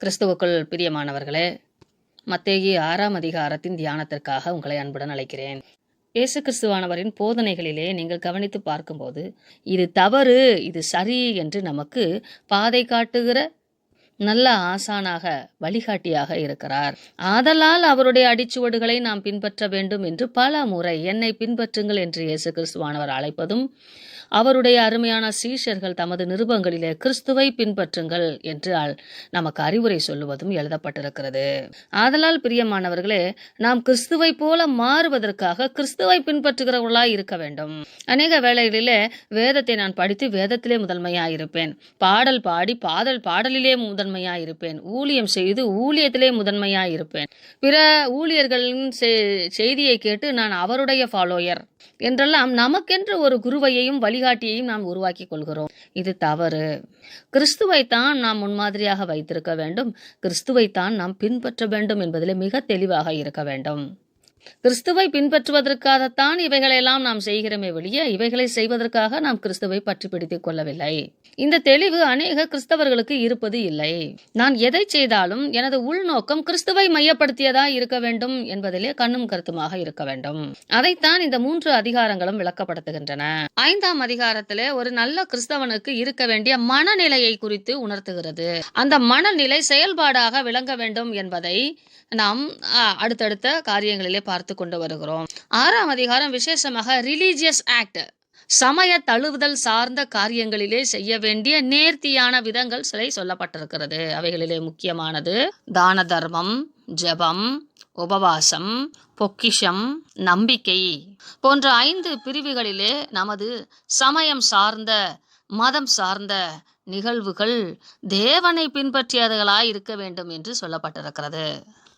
கிறிஸ்துவுக்குள் பிரியமானவர்களே மத்தேகி ஆறாம் அதிகாரத்தின் தியானத்திற்காக உங்களை அன்புடன் அழைக்கிறேன். இயேசு கிறிஸ்துவானவரின் போதனைகளிலே நீங்கள் கவனித்து பார்க்கும்போது இது தவறு இது சரி என்று நமக்கு பாதை காட்டுகிற நல்ல ஆசானாக வழிகாட்டியாக இருக்கிறார். ஆதலால் அவருடைய அடிச்சுவடுகளை நாம் பின்பற்ற வேண்டும் என்று பல முறை என்னை பின்பற்றுங்கள் என்று இயேசு கிறிஸ்துவானவர் அழைப்பதும் அவருடைய அருமையான சீஷர்கள் தமது நிருபங்களிலே கிறிஸ்துவை பின்பற்றுங்கள் என்று நமக்கு அறிவுரை சொல்லுவதும் எழுதப்பட்டிருக்கிறது. ஆதலால் பிரியமானவர்களே நாம் கிறிஸ்துவை போல மாறுவதற்காக கிறிஸ்துவை பின்பற்றுகிறவர்களாய் இருக்க வேண்டும். அநேக வேளைகளிலே வேதத்தை நான் படித்து வேதத்திலே முதன்மையாயிருப்பேன். பாடல் பாடி பாடல் பாடலிலே முதன்மையாய் இருப்பேன். ஊழியம் செய்து ஊழியத்திலே முதன்மையாய் இருப்பேன். பிற ஊழியர்களின் செ- செய்தியை கேட்டு நான் அவருடைய ஃபாலோயர் என்றெல்லாம் நமக்கென்று ஒரு குருவையையும் வழிகாட்டியையும் நாம் உருவாக்கி கொள்கிறோம். இது தவறு. கிறிஸ்துவை தான் நாம் முன்மாதிரியாக வைத்திருக்க வேண்டும். கிறிஸ்துவைத்தான் நாம் பின்பற்ற வேண்டும் என்பதிலே மிக தெளிவாக இருக்க வேண்டும். கிறிஸ்துவை பின்பற்றுவதற்காகத்தான் இவைகளெல்லாம் நாம் செய்கிறோமே வெளியே இவைகளை செய்வதற்காக நாம் கிறிஸ்துவை பற்றி பிடித்துக் கொள்ளவில்லை. இந்த தெளிவு அநேக கிறிஸ்தவர்களுக்கு இருப்பது இல்லை. நான் எதை செய்தாலும் எனது உள்நோக்கம் கிறிஸ்துவை மையப்படுத்தியதா இருக்க வேண்டும் என்பதிலே கண்ணும் கருத்துமாக இருக்க வேண்டும். அதைத்தான் இந்த மூன்று அதிகாரங்களும் விளக்கப்படுத்துகின்றன. ஐந்தாம் அதிகாரத்திலே ஒரு நல்ல கிறிஸ்தவனுக்கு இருக்க வேண்டிய மனநிலையை குறித்து உணர்த்துகிறது. அந்த மனநிலை செயல்பாடாக விளங்க வேண்டும் என்பதை நாம் அடுத்தடுத்த காரியங்களிலே பார்த்து கொண்டு வருகிறோம். ஆறாம் அதிகாரம் விசேஷமாக ரிலீஜியஸ் ஆக்ட் சமய தழுவுதல் சார்ந்த காரியங்களிலே செய்ய வேண்டிய நேர்த்தியான விதங்கள் சிலை சொல்லப்பட்டிருக்கிறது. அவைகளிலே முக்கியமானது தான தர்மம் ஜெபம் உபவாசம் பொக்கிஷம் நம்பிக்கை போன்ற ஐந்து பிரிவுகளிலே நமது சமயம் சார்ந்த மதம் சார்ந்த நிகழ்வுகள் தேவனை பின்பற்றியவர்களாய் இருக்க வேண்டும் என்று சொல்லப்பட்டிருக்கிறது.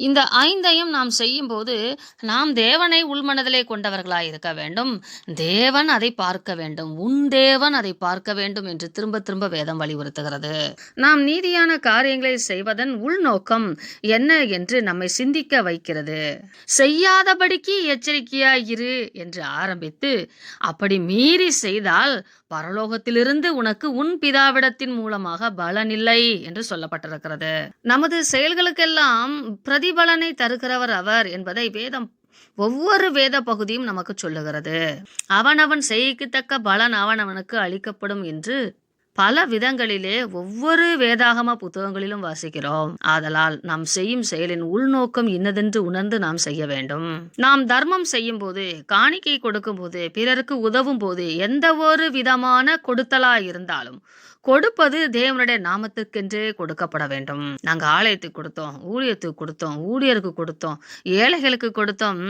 இந்த ஐந்தையும் நாம் செய்யும்போது நாம் தேவனை உள்மனதிலே கொண்டவர்களாய் இருக்க வேண்டும். தேவன் அதை பார்க்க வேண்டும். உன் தேவன் அதை பார்க்க வேண்டும் என்று திரும்ப திரும்ப வேதம் வலியுறுத்துகிறது. நாம் நீதியான காரியங்களை செய்வதன் உள்நோக்கம் என்ன என்று நம்மை சிந்திக்க வைக்கிறது. செய்யாதபடிக்கு எச்சரிக்கையாய் இரு என்று ஆரம்பித்து அப்படி மீறி செய்தால் பரலோகத்திலிருந்து உனக்கு உன் பிதாவிடத்தின் மூலமாக பலனில்லை என்று சொல்லப்பட்டிருக்கிறது. நமது செயல்களுக்கெல்லாம் பிரதி பலனை தருகிறவர் அவர் என்பதை வேதம் ஒவ்வொரு வேத பகுதியும் நமக்கு சொல்லுகிறது. அவனவன் செய்யத்தக்க பலன் அவனவனுக்கு அளிக்கப்படும் என்று பல விதங்களிலே ஒவ்வொரு வேதாகம புத்தகங்களிலும் வாசிக்கிறோம். ஆதலால் நாம் செய்யும் செயலின் உள்நோக்கம் இன்னதென்று உணர்ந்து நாம் செய்ய வேண்டும். நாம் தர்மம் செய்யும் போது காணிக்கை கொடுக்கும் போது பிறருக்கு உதவும் போது எந்த ஒரு விதமான கொடுத்தலா இருந்தாலும் கொடுப்பது தேவனுடைய நாமத்துக்கென்றே கொடுக்கப்பட வேண்டும். நாங்க ஆலயத்துக்கு கொடுத்தோம் ஊழியத்துக்கு கொடுத்தோம் ஊழியருக்கு கொடுத்தோம் ஏழைகளுக்கு கொடுத்தோம்.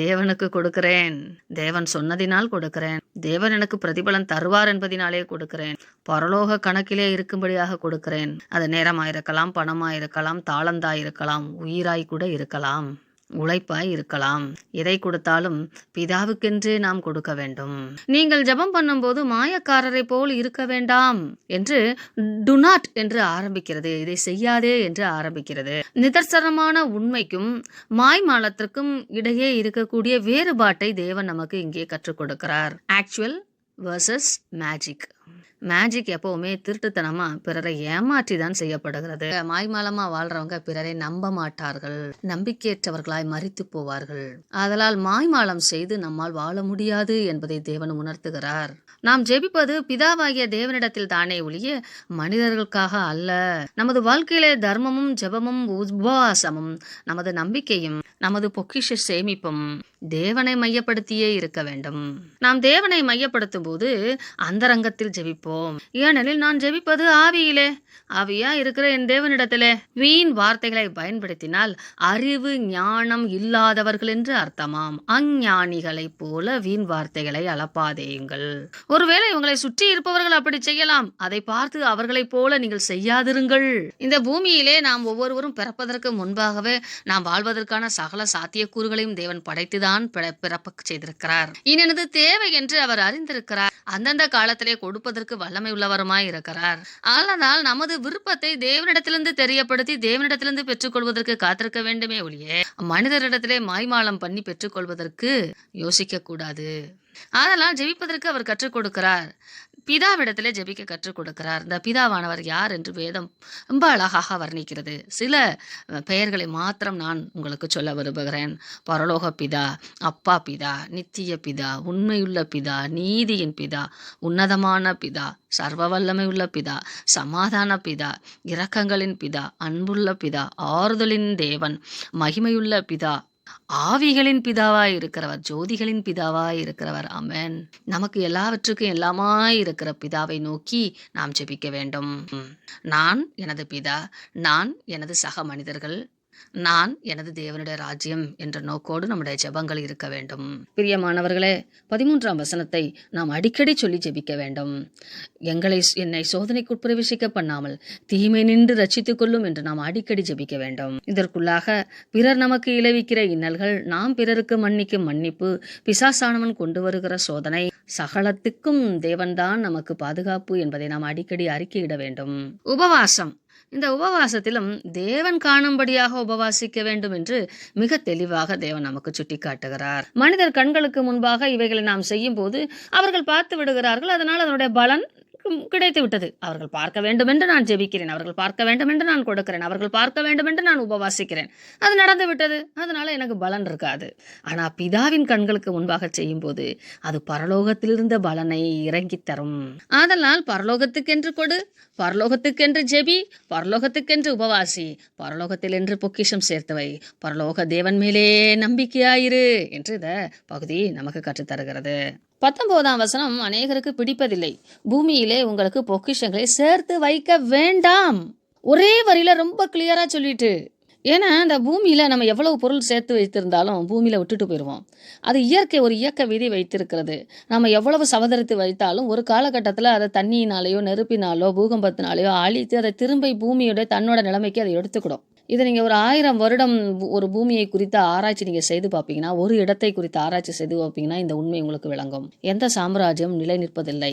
தேவனுக்கு கொடுக்கிறேன். தேவன் சொன்னதினால் கொடுக்கிறேன். தேவன் எனக்கு பிரதிபலன் தருவார் என்பதினாலே கொடுக்கிறேன். பரலோக கணக்கிலே இருக்கும்படியாக கொடுக்கிறேன். அது நேரமா இருக்கலாம் பணமா இருக்கலாம் தாளந்தா இருக்கலாம் உயிராய் கூட இருக்கலாம். உழைப்பாய் இருக்கலாம். எதை கொடுத்தாலும் பிதாவுக்கென்றே நாம் கொடுக்க வேண்டும். நீங்கள் ஜெபம் பண்ணும்போது மாயக்காரரை போல் இருக்க வேண்டாம் என்று டு நாட் என்று ஆரம்பிக்கிறது. இதை செய்யாதே என்று ஆரம்பிக்கிறது. நிதர்சனமான உண்மைக்கும் மாய்மாலத்திற்கும் இடையே இருக்கக்கூடிய வேறுபாட்டை தேவன் நமக்கு இங்கே கற்றுக் கொடுக்கிறார். ஆக்சுவல் வர்சஸ் மேஜிக் மேஜிக் எப்பவுமே திருட்டுத்தனமா பிறரை ஏமாற்றி தான் செய்யப்படுகிறது. மாய்மாலமா வாழ்றவங்க பிறரை நம்ப மாட்டார்கள். நம்பிக்கையற்றவர்களாய் மறித்து போவார்கள். ஆதலால் மாய்மாலம் செய்து நம்மால் வாழ முடியாது என்பதை தேவன் உணர்த்துகிறார். நாம் ஜெபிப்பது பிதாவாகிய தேவனிடத்தில் தானே ஒழிய மனிதர்களுக்காக அல்ல. நமது வாழ்க்கையிலே தர்மமும் ஜெபமும் உபவாசமும் நமது நம்பிக்கையும் நமது பொக்கிஷ சேமிப்பும் தேவனை மையப்படுத்தியே இருக்க வேண்டும். நாம் தேவனை மையப்படுத்தும் போது அந்தரங்கத்தில் ஜெபிப்போம். ஏனெனில் நான் ஜெபிப்பது ஆவியிலே. ஆவியா இருக்கிற என் தேவனிடத்திலே. வீண் வார்த்தைகளை பயன்படுத்தினால் அறிவு ஞானம் இல்லாதவர்கள் என்று அர்த்தமாம். அஞ்ஞானிகளைப் போல வீண் வார்த்தைகளை அளப்பாதேயுங்கள். ஒருவேளை உங்களை சுற்றி இருப்பவர்கள் அப்படி செய்யலாம். அதை பார்த்து அவர்களைப் போல நீங்கள் செய்யாதிருங்கள். இந்த பூமியிலே நாம் ஒவ்வொருவரும் பிறப்பதற்கு முன்பாகவே நாம் வாழ்வதற்கான சகல சாத்தியக்கூறுகளையும் தேவன் படைத்துதான் தான் பிறப்பக் செய்திருக்கிறார். இனது தேவை என்று அவர் அறிந்திருக்கிறார். அந்தந்த காலத்திலே கொடுப்பதற்கு வல்லமை உள்ளவருமாய் இருக்கிறார். ஆனால் நமது விருப்பத்தை தேவனிடத்திலிருந்து தெரியப்படுத்தி தேவனிடத்திலிருந்து பெற்றுக்கொள்வதற்கு காத்திருக்க வேண்டுமே ஒழிய மனிதரிடத்திலே மாய்மாலம் பண்ணி பெற்றுக்கொள்வதற்கு யோசிக்க கூடாது அதனால் ஜெபிப்பதற்கு அவர் கற்றுக் கொடுக்கிறார். பிதாவிடத்திலே ஜெபிக்க கற்றுக் கொடுக்கிறார். இந்த பிதாவானவர் யார் என்று வேதம் ரொம்ப அழகாக வர்ணிக்கிறது. சில பெயர்களை மாத்திரம் நான் உங்களுக்கு சொல்ல விரும்புகிறேன். பரலோக பிதா அப்பா பிதா நித்திய பிதா உண்மையுள்ள பிதா நீதியின் பிதா உன்னதமான பிதா சர்வ வல்லமை உள்ள பிதா சமாதான பிதா இரக்கங்களின் பிதா அன்புள்ள பிதா ஆறுதலின் தேவன் மகிமையுள்ள பிதா ஆவிகளின் பிதாவாய் இருக்கிறவர் ஜோதிகளின் பிதாவாய் இருக்கிறவர். அமேன் நமக்கு எல்லாவற்றுக்கும் எல்லாமாய் இருக்கிற பிதாவை நோக்கி நாம் ஜெபிக்க வேண்டும். நான் எனது பிதா நான் எனது சக மனிதர்கள் நான் எனது தேவனுடைய ராஜ்யம் என்ற நோக்கோடு நம்முடைய ஜெபங்கள் இருக்க வேண்டும். பிரியமானவர்களே பதிமூன்றாம் வசனத்தை நாம் அடிக்கடி சொல்லி ஜெபிக்க வேண்டும். எங்களை என்னை சோதனைக்கு உட்பிரவேசிக்க பண்ணாமல் தீமை நின்று ரச்சித்துக் கொள்ளும் என்று நாம் அடிக்கடி ஜெபிக்க வேண்டும். இதற்குள்ளாக பிறர் நமக்கு இளைவிக்கிற இன்னல்கள் நாம் பிறருக்கு மன்னிக்கும் மன்னிப்பு பிசாசானவன் கொண்டு வருகிற சோதனை சகலத்துக்கும் தேவன்தான் நமக்கு பாதுகாப்பு என்பதை நாம் அடிக்கடி அறிக்கையிட வேண்டும். உபவாசம். இந்த உபவாசத்திலும் தேவன் காணும்படியாக உபவாசிக்க வேண்டும் என்று மிக தெளிவாக தேவன் நமக்கு சுட்டிக்காட்டுகிறார். மனிதர் கண்களுக்கு முன்பாக இவைகளை நாம் செய்யும் போது அவர்கள் பார்த்து விடுகிறார்கள் அதனால் அதனுடைய பலன் கிடைத்து விட்டது. அவர்கள் பார்க்க வேண்டும் என்று நான் ஜெபிக்கிறேன். அவர்கள் பார்க்க வேண்டும் என்று நான் கொடுக்கிறேன். அவர்கள் பார்க்க வேண்டும் என்று நான் உபவாசிக்கிறேன். அது நடந்து விட்டது. அதனால எனக்கு பலன் இருக்காது. ஆனால் பிதாவின் கண்களுக்கு முன்பாக செய்யும் போது அது பரலோகத்திலிருந்த பலனை இறங்கித் தரும். ஆதலால் பரலோகத்துக்கென்று கொடு பரலோகத்துக்கென்று ஜெபி பரலோகத்துக்கென்று உபவாசி பரலோகத்தில் என்று பொக்கிஷம் சேர்த்தவை பரலோக தேவன் மேலே நம்பிக்கையாயிரு என்று இந்த பகுதி நமக்கு கற்றுத்தருகிறது. பத்தொன்பதாம் வசனம் அநேகருக்கு பிடிப்பதில்லை. பூமியிலே உங்களுக்கு பொக்கிஷங்களை சேர்த்து வைக்க வேண்டாம். ஒரே வரியில ரொம்ப கிளியரா சொல்லிட்டு ஏன்னா இந்த பூமியில நம்ம எவ்வளவு பொருள் சேர்த்து வைத்திருந்தாலும் பூமியில விட்டுட்டு போயிடுவோம் அது இயற்கை ஒரு இயக்க விதி வைத்திருக்கிறது. நம்ம எவ்வளவு சவதரித்து வைத்தாலும் ஒரு காலகட்டத்தில் அதை தண்ணியினாலேயோ நெருப்பினாலோ பூகம்பத்தினாலேயோ அழித்து அதை திரும்ப பூமியோட தன்னோட நிலைமைக்கு அதை எடுத்துக்கிடும். இதை நீங்கள் ஒரு ஆயிரம் வருடம் ஒரு பூமியை குறித்த ஆராய்ச்சி நீங்கள் செய்து பார்ப்பீங்கன்னா ஒரு இடத்தை குறித்த ஆராய்ச்சி செய்து பார்ப்பீங்கன்னா இந்த உண்மை உங்களுக்கு விளங்கும். எந்த சாம்ராஜ்யம் நிலை நிற்பதில்லை.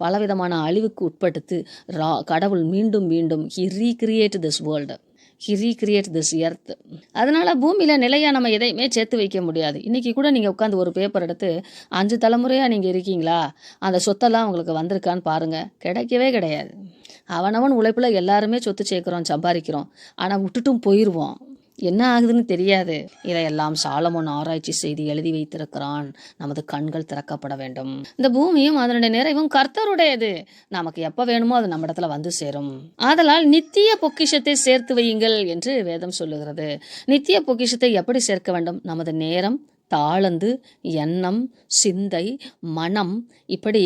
பலவிதமான அழிவுக்கு உட்படுத்து ரா கடவுள் மீண்டும் மீண்டும் he recreate this world he recreate this earth அதனால் பூமியில் நிலையாக நம்ம எதையுமே சேர்த்து வைக்க முடியாது. இன்றைக்கி கூட நீங்கள் உட்காந்து ஒரு பேப்பர் எடுத்து அஞ்சு தலைமுறையாக நீங்கள் இருக்கீங்களா? அந்த சொத்தெல்லாம் உங்களுக்கு வந்திருக்கான்னு பாருங்கள் கிடைக்கவே கிடையாது. அவனவன் உழைப்பில் எல்லாருமே சொத்து சேர்க்குறோம் சம்பாதிக்கிறோம். ஆனால் விட்டுட்டும் போயிடுவோம் என்ன ஆகுதுன்னு தெரியாது. இதையெல்லாம் சாலமோன் ஆராய்ச்சி செய்து எழுதி வைத்திருக்கிறான். நமது கண்கள் திறக்கப்பட வேண்டும். இந்த பூமியும் அதனுடைய நிறைவும் கர்த்தருடையது. நமக்கு எப்ப வேணுமோ அது நம்ம இடத்துல வந்து சேரும். ஆதலால் நித்திய பொக்கிஷத்தை சேர்த்து வையுங்கள் என்று வேதம் சொல்லுகிறது. நித்திய பொக்கிஷத்தை எப்படி சேர்க்க வேண்டும்? நமது நேரம் தாளந்து எண்ணம் சிந்தை மனம் இப்படி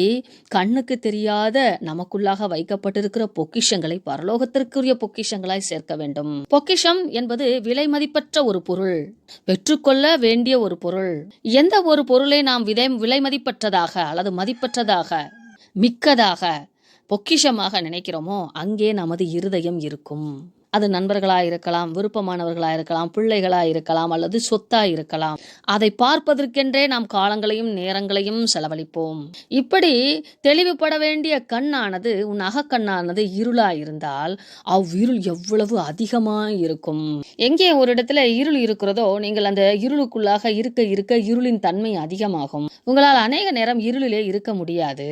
கண்ணுக்கு தெரியாத நமக்குள்ளாக வைக்கப்பட்டிருக்கிற பொக்கிஷங்களை பரலோகத்திற்குரிய பொக்கிஷங்களாய் சேர்க்க வேண்டும். பொக்கிஷம் என்பது விலை மதிப்பற்ற ஒரு பொருள் பெற்றுக்கொள்ள வேண்டிய ஒரு பொருள். எந்த ஒரு பொருளை நாம் விதை விலை மதிப்பற்றதாக அல்லது மதிப்பற்றதாக மிக்கதாக பொக்கிஷமாக நினைக்கிறோமோ அங்கே நமது இருதயம் இருக்கும். அது நண்பர்களாக இருக்கலாம் விருப்பமானவர்களாக இருக்கலாம் பிள்ளைகளாக இருக்கலாம் அல்லது சொத்தாக இருக்கலாம் அதை பார்ப்பதற்கென்றே நாம் காலங்களையும் நேரங்களையும் செலவழிப்போம். இப்படி தெளிவுபட வேண்டிய கண்ணானது உன் அகக்கண்ணானது இருளாக இருந்தால் அவ்விருள் எவ்வளவு அதிகமாக இருக்கும் எங்கே ஒரு இடத்துல இருள் இருக்கிறதோ நீங்கள் அந்த இருளுக்குள்ளாக இருக்க இருக்க இருளின் தன்மை அதிகமாகும். உங்களால் அநேக நேரம் இருளிலே இருக்க முடியாது.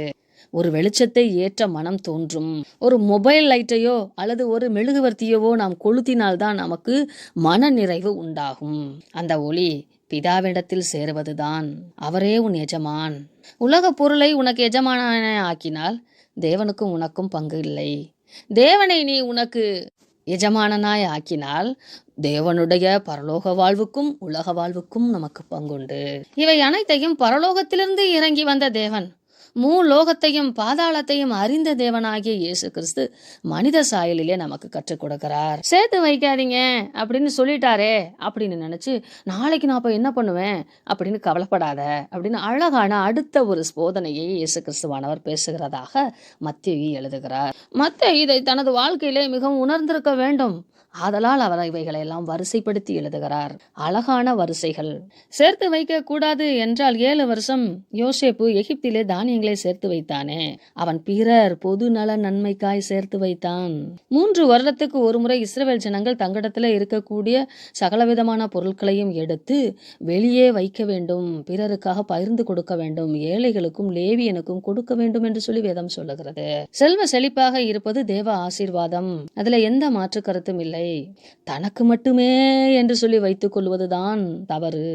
ஒரு வெளிச்சத்தை ஏற்ற மனம் தோன்றும். ஒரு மொபைல் லைட்டையோ அல்லது ஒரு மெழுகுவர்த்தியவோ நாம் கொளுத்தினால்தான் நமக்கு மன நிறைவு உண்டாகும். அந்த ஒளி பிதாவிடத்தில் சேருவதுதான். அவரே உன் எஜமான். உலக பொருளை உனக்கு எஜமான ஆக்கினால் தேவனுக்கும் உனக்கும் பங்கு இல்லை. தேவனை நீ உனக்கு எஜமானனாய் ஆக்கினால் தேவனுடைய பரலோக வாழ்வுக்கும் உலக வாழ்வுக்கும் நமக்கு பங்குண்டு. இவை அனைத்தையும் பரலோகத்திலிருந்து இறங்கி வந்த தேவன். மூலோகத்தையும் பாதாளத்தையும் அறிந்த தேவனாகிய இயேசு கிறிஸ்து மனித சாயலிலே நமக்கு கற்றுக் கொடுக்கிறார். சேர்த்து வைக்காதீங்க அப்படின்னு சொல்லிட்டாரே அப்படின்னு நினைச்சு நாளைக்கு நான் அப்போ என்ன பண்ணுவேன்? அப்படின்னு கவலைப்படாத அப்படின்னு அழகான அடுத்த ஒரு போதனையை இயேசு கிறிஸ்துவானவர் பேசுகிறதாக மத்திய எழுதுகிறார். மத்திய இதை தனது வாழ்க்கையிலே மிகவும் உணர்ந்திருக்க வேண்டும். ஆதலால் அவர் இவைகளை எல்லாம் வரிசைப்படுத்தி எழுதுகிறார். அழகான வரிசைகள். சேர்த்து வைக்க கூடாது என்றால் ஏழு வருஷம் யோசேப்பு எகிப்திலே தானியங்களை சேர்த்து வைத்தானே. அவன் பிறர் பொது நல நன்மைக்காய் சேர்த்து வைத்தான். மூன்று வருடத்துக்கு ஒருமுறை இஸ்ரவேல் ஜனங்கள் தங்களிடத்துல இருக்கக்கூடிய சகலவிதமான பொருட்களையும் எடுத்து வெளியே வைக்க வேண்டும் பிறருக்காக பகிர்ந்து கொடுக்க வேண்டும் ஏழைகளுக்கும் லேவியனுக்கும் கொடுக்க வேண்டும் என்று சொல்லி வேதம் சொல்லுகிறது. செல்வ செழிப்பாக இருப்பது தேவ ஆசீர்வாதம். அதுல எந்த மாற்று கருத்தும் இல்லை. தனக்கு மட்டுமே என்று சொல்லி வைத்துக் கொள்வதுதான் தவறு.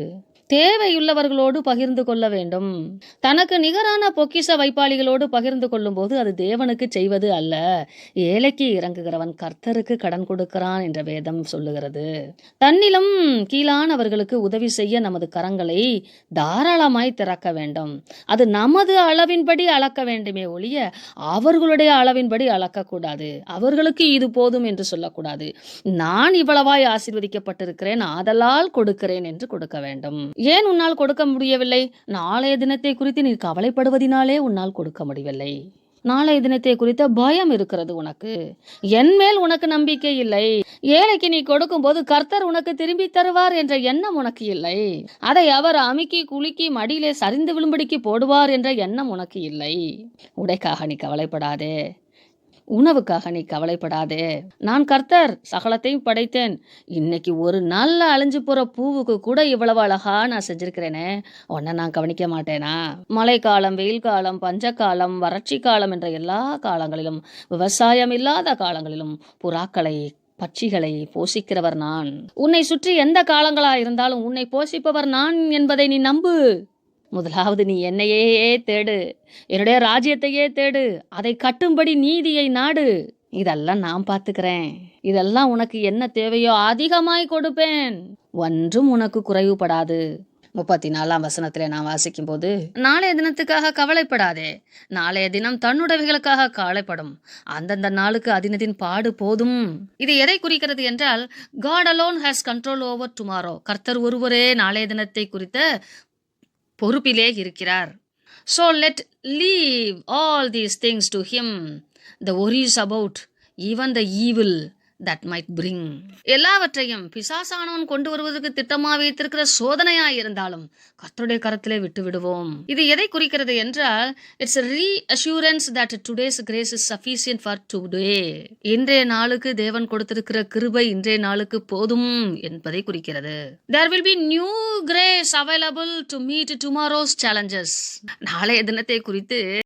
தேவையுள்ளவர்களோடு பகிர்ந்து கொள்ள வேண்டும். தனக்கு நிகரான பொக்கிஷ வைப்பாளிகளோடு பகிர்ந்து கொள்ளும்போது அது தேவனுக்கு செய்வது அல்ல. ஏழைக்கு இறங்குகிறவன் கர்த்தருக்கு கடன் கொடுக்கிறான் என்ற வேதம் சொல்லுகிறது. தன்னிலும் கீழானவர்களுக்கு உதவி செய்ய நமது கரங்களை தாராளமாய் திறக்க வேண்டும். அது நமது அளவின்படி அளக்க வேண்டுமே ஒழிய அவர்களுடைய அளவின்படி அளக்கக்கூடாது. அவர்களுக்கு இது போதும் என்று சொல்லக்கூடாது. நான் இவ்வளவாய் ஆசீர்வதிக்கப்பட்டிருக்கிறேன் ஆதலால் கொடுக்கிறேன் என்று கொடுக்க வேண்டும். ஏன் உன்னால் கொடுக்க முடியவில்லை? நாளைய தினத்தை குறித்து நீ கவலைப்படுவதினாலே உன்னால் கொடுக்க முடியவில்லை. நாளைய தினத்தை குறித்த பயம் இருக்கிறது உனக்கு. என் மேல் உனக்கு நம்பிக்கை இல்லை. ஏழைக்கு நீ கொடுக்கும்போது கர்த்தர் உனக்கு திரும்பி தருவார் என்ற எண்ணம் உனக்கு இல்லை. அதை அவர் அமுக்கி குலுக்கி மடியிலே சரிந்து விழும்படிக்கு போடுவார் என்ற எண்ணம் உனக்கு இல்லை. உடைக்காக நீ கவலைப்படாதே. உணவுக்காக நீ கவலைப்படாதே. நான் கர்த்தர் சகலத்தையும் படைத்தேன். இன்னைக்கு ஒரு நல்ல அழிஞ்சு போற பூவுக்கு கூட இவ்வளவு அழகா நான் செஞ்சிருக்கிறேனே. உன்னை நான் கவனிக்க மாட்டேனா? மழைக்காலம் வெயில் காலம் பஞ்சகாலம் வறட்சி காலம் என்ற எல்லா காலங்களிலும் விவசாயம் இல்லாத காலங்களிலும் புறாக்களை பட்சிகளை போஷிக்கிறவர் நான். உன்னை சுற்றி எந்த காலங்களா இருந்தாலும் உன்னை போஷிப்பவர் நான் என்பதை நீ நம்பு. முதலாவது நீ என்னையே தேடு என்னுடைய ராஜ்யத்தையே தேடு அதை கட்டும்படி நீதியை நாடு. இதெல்லாம் நான் பார்த்துக்கிறேன். இதெல்லாம் உனக்கு என்ன தேவையோ அதிகமாய் கொடுப்பேன். ஒன்றும் உனக்கு குறைவுபடாது. முப்பத்தி நாலாம் வசனத்தில் நான் வாசிக்கும் போது நாளைய தினத்துக்காக கவலைப்படாதே. நாளைய தினம் தன்னுடவைகளுக்காக கவலைப்படும். அந்தந்த நாளுக்கு அதினதின் பாடு போதும். இது எதை குறிக்கிறது என்றால் God alone has control over tomorrow கர்த்தர் ஒருவரே நாளைய தினத்தை குறித்த பொறுப்பிலே இருக்கிறார் so let leave all these things to him the worries about even the evil that might bring எல்லாவற்றையும் பிசாசானவன் கொண்டு வருவதற்கு திட்டமாக வைத்திருக்கிற சோதனையா இருந்தாலும் கர்த்தருடைய கரத்திலே விட்டு விடுவோம் இது எதை குறிக்கிறது என்றால் it's reassurance that today's grace is sufficient for today இன்றைய நாளுக்கு தேவன் கொடுத்திருக்கிற கிருபை இன்றைய நாளுக்கு போதும் என்பதை குறிக்கிறது. There will be new grace available to meet tomorrow's challenges நாளைய தினத்தை குறித்து